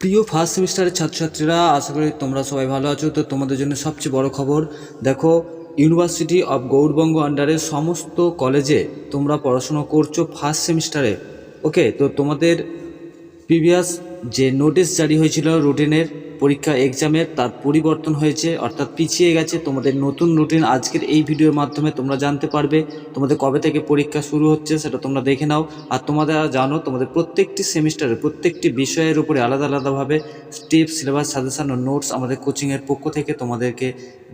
প্রিয় ফার্স্ট সেমিস্টারের ছাত্রছাত্রীরা, আশা করি তোমরা সবাই ভালো আছো। তো তোমাদের জন্য সবচেয়ে বড় খবর, দেখো ইউনিভার্সিটি অব গৌরবঙ্গ আন্ডারের সমস্ত কলেজে তোমরা পড়াশুনো করছ ফার্স্ট সেমিস্টারে ওকে তো তোমাদের প্রিভিয়াস যে নোটিশ জারি হয়েছিল রুটিনের পরীক্ষা এক্সামের তার পরিবর্তন হয়েছে, অর্থাৎ পিছিয়ে গেছে। তোমাদের নতুন রুটিন আজকের এই ভিডিওর মাধ্যমে তোমরা জানতে পারবে। তোমাদের কবে থেকে পরীক্ষা শুরু হচ্ছে সেটা তোমরা দেখে নাও। আর তোমাদের জানো, তোমাদের প্রত্যেকটি সেমিস্টারে প্রত্যেকটি বিষয়ের উপরে আলাদা আলাদাভাবে স্টেপ সিলেবাস সাজেশন ও নোটস আমাদের কোচিংয়ের পক্ষ থেকে তোমাদেরকে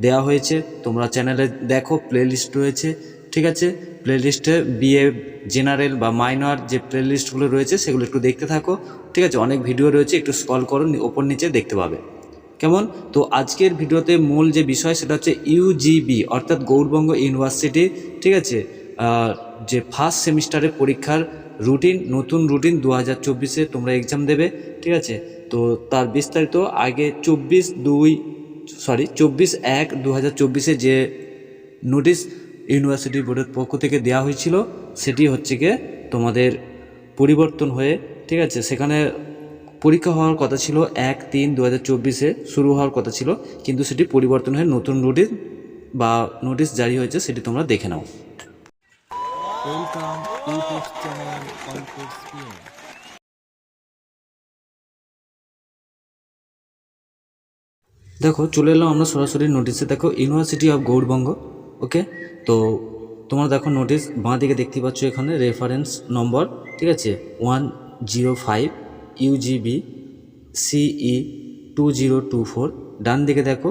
দেওয়া হয়েছে। তোমরা চ্যানেলে দেখো প্লেলিস্ট রয়েছে। ঠিক আছে? প্লেলিস্টে বিএ জেনারেল বা মাইনর যে প্লেলিস্টগুলো রয়েছে, সেগুলো একটু দেখতে থাকো। ঠিক আছে? অনেক ভিডিও রয়েছে, একটু স্ক্রল করো ওপর নিচে দেখতে পাবে। কেমন? তো আজকের ভিডিওতে মূল যে বিষয়, সেটা হচ্ছে ইউজিবি অর্থাৎ গৌরবঙ্গ ইউনিভার্সিটি। ঠিক আছে? যে ফার্স্ট সেমিস্টারের পরীক্ষার রুটিন নতুন রুটিন দু হাজার চব্বিশে তোমরা এক্সাম দেবে। ঠিক আছে? তো তার বিস্তারিত আগে চব্বিশ দুই সরি চব্বিশ এক দু হাজার চব্বিশে যে নোটিশ ইউনিভার্সিটি বোর্ডের পক্ষ থেকে দেওয়া হয়েছিল সেটি হচ্ছে গিয়ে তোমাদের পরিবর্তন হয়ে ঠিক আছে সেখানে পরীক্ষা হওয়ার কথা ছিল এক তিন দু হাজার চব্বিশে শুরু হওয়ার কথা ছিল কিন্তু সেটি পরিবর্তন হয়ে নতুন রুটিন বা নোটিশ জারি হয়েছে সেটি তোমরা দেখে নাও। দেখো চলে এলাম আমরা সরাসরি নোটিশে। দেখো ইউনিভার্সিটি অফ গৌড়বঙ্গ ওকে তো তোমরা দেখো নোটিশ বাঁ দিকে দেখতে পাচ্ছ এখানে রেফারেন্স নম্বর ঠিক আছে? One zero five UGB CE two zero two four ডান দিকে দেখো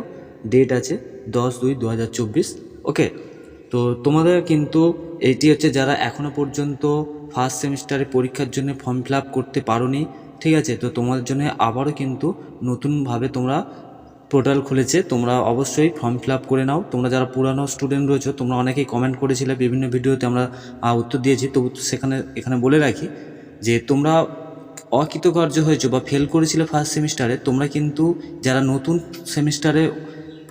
ডেট আছে দশ দুই দু হাজার চব্বিশ। ওকে তো তোমাদের কিন্তু এইটি হচ্ছে যারা এখনও পর্যন্ত ফার্স্ট সেমিস্টারে পরীক্ষার জন্য ফর্ম ফিল করতে পারোনি, ঠিক আছে? তো তোমাদের জন্য আবারও কিন্তু নতুনভাবে তোমরা পোর্টাল খুলেছে, তোমরা অবশ্যই ফর্ম ফিল করে নাও। তোমরা যারা পুরানো স্টুডেন্ট রয়েছো, তোমরা অনেকেই কমেন্ট করেছিলে, বিভিন্ন ভিডিওতে আমরা উত্তর দিয়েছি। তবু সেখানে, এখানে বলে রাখি যে, তোমরা অকৃতকার্য হয়েছো বা ফেল করেছিলে ফার্স্ট সেমিস্টারে তোমরা কিন্তু যারা নতুন সেমিস্টারে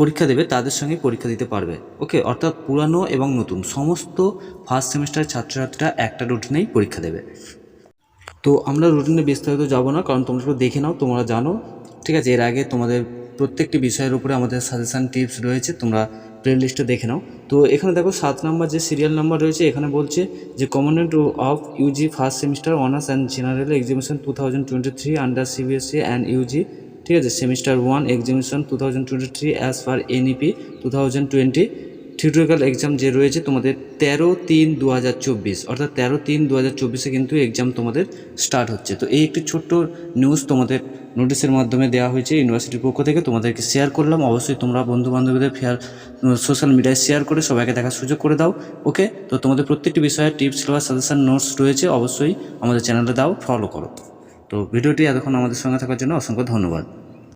পরীক্ষা দেবে, তাদের সঙ্গে পরীক্ষা দিতে পারবে। ওকে? অর্থাৎ পুরানো এবং নতুন, সমস্ত ফার্স্ট সেমিস্টারের ছাত্রছাত্রীরা একটা রুটিনেই পরীক্ষা দেবে। তো আমরা রুটিনে বিস্তারিত যাব না, কারণ তোমরা দেখে নাও, তোমরা জানো। ঠিক আছে, এর আগে তোমাদের প্রত্যেকটি বিষয়ের উপরে আমাদের সাজেশান টিপস রয়েছে, তোমরা প্লে দেখে নাও। তো এখানে দেখো সাত নাম্বার যে সিরিয়াল নাম্বার রয়েছে, এখানে বলছে যে commencement of UG first semester honours and general examination two thousand twenty three under CBSC and UG ঠিক আছে? Semester one exhibition two thousand twenty three as far NEP two thousand twenty tutorial exam যে রয়েছে তোমাদের তেরো তিন দু অর্থাৎ তেরো তিন দু কিন্তু এক্সাম তোমাদের স্টার্ট হচ্ছে। তো এই একটি ছোট্ট নিউজ তোমাদের নোটিশের মাধ্যমে দেওয়া হয়েছে ইউনিভার্সিটির পক্ষ থেকে তোমাদেরকে শেয়ার করলাম। অবশ্যই তোমরা বন্ধু বান্ধবীদের ফেয়ার সোশ্যাল মিডিয়ায় শেয়ার করে সবাইকে দেখার সুযোগ করে দাও। ওকে তো তোমাদের প্রত্যেকটি বিষয়ে টিপস সিলেবাস সাজেশন নোটস রয়েছে। অবশ্যই আমাদের চ্যানেলে দাও ফলো করো। তো ভিডিওটি এতক্ষণ আমাদের সঙ্গে থাকার জন্য অসংখ্য ধন্যবাদ।